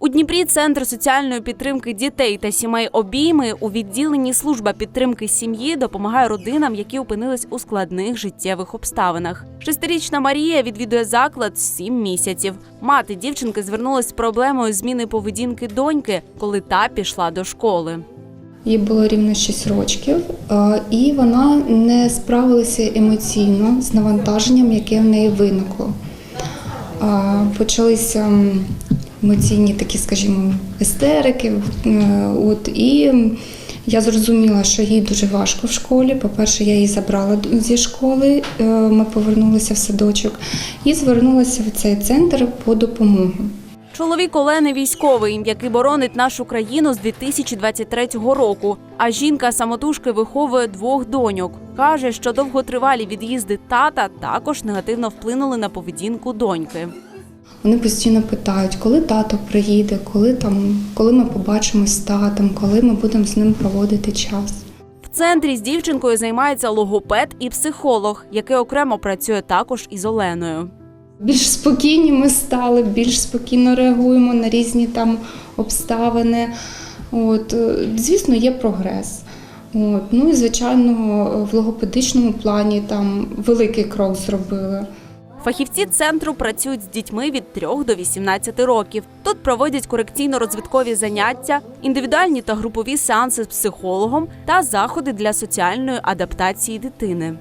У Дніпрі центр соціальної підтримки дітей та сімей обійми у відділенні служба підтримки сім'ї допомагає родинам, які опинились у складних життєвих обставинах. Шестирічна Марія відвідує заклад сім місяців. Мати дівчинки звернулася з проблемою зміни поведінки доньки, коли та пішла до школи. Їй було рівно 6 років, і вона не справилася емоційно з навантаженням, яке в неї виникло. Почалися емоційні такі, скажімо, істерики. е, От, і я зрозуміла, що їй дуже важко в школі. По-перше, я її забрала зі школи, е, ми повернулися в садочок і звернулася в цей центр по допомогу. Чоловік Олени військовий, який боронить нашу країну з 2023 року. А жінка самотужки виховує двох доньок. каже, що довготривалі від'їзди тата також негативно вплинули на поведінку доньки. Вони постійно питають, коли тато приїде, коли там, коли ми побачимось з татом, коли ми будемо з ним проводити час. В центрі з дівчинкою займається логопед і психолог, який окремо працює також із Оленою. Більш спокійні ми стали, більш спокійно реагуємо на різні там обставини. От, е, звісно, є прогрес. От, ну і звичайно, в логопедичному плані там великий крок зробили. Фахівці центру працюють з дітьми від 3 до 18 років. Тут проводять корекційно-розвиткові заняття, індивідуальні та групові сеанси з психологом та заходи для соціальної адаптації дитини.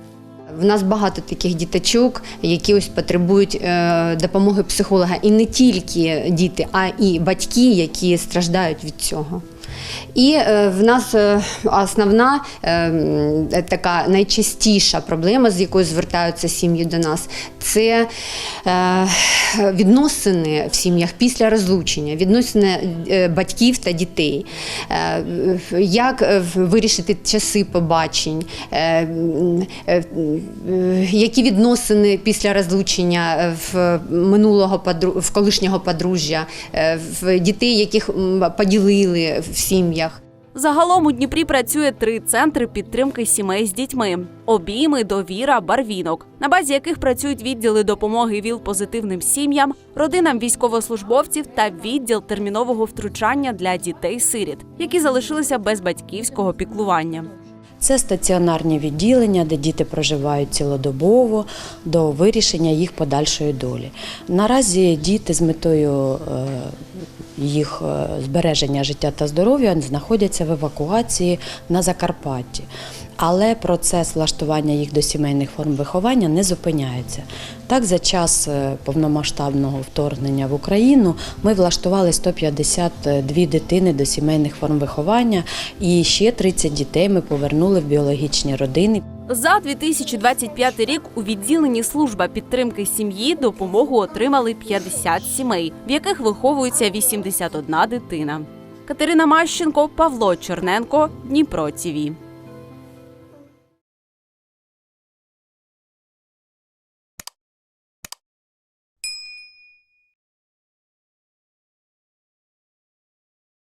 В нас багато таких діточок, які ось потребують е, допомоги психолога, і не тільки діти, а і батьки, які страждають від цього. І е, в нас е, основна е, така найчастіша проблема, з якою звертаються сім'ї до нас, це відносини в сім'ях після розлучення, відносини батьків та дітей. Як вирішити часи побачень, які відносини після розлучення в минулого в колишнього подружжя, в дітей, яких поділили в сім'ях. Загалом у Дніпрі працює три центри підтримки сімей з дітьми: обійми, довіра, барвінок, на базі яких працюють відділи допомоги ВІЛ-позитивним сім'ям, родинам військовослужбовців та відділ термінового втручання для дітей-сиріт, які залишилися без батьківського піклування. Це стаціонарні відділення, де діти проживають цілодобово до вирішення їх подальшої долі. Наразі діти з метою е, їх е, збереження життя та здоров'я знаходяться в евакуації на Закарпатті. Але процес влаштування їх до сімейних форм виховання не зупиняється. Так, за час е, повномасштабного вторгнення в Україну ми влаштували 152 дитини до сімейних форм виховання, і ще 30 дітей ми повернули в біологічні родини. За 2025 рік у відділенні служба підтримки сім'ї допомогу отримали 50 сімей, в яких виховується 81 дитина. Катерина Мащенко, Павло Черненко, Дніпро ТІВІ.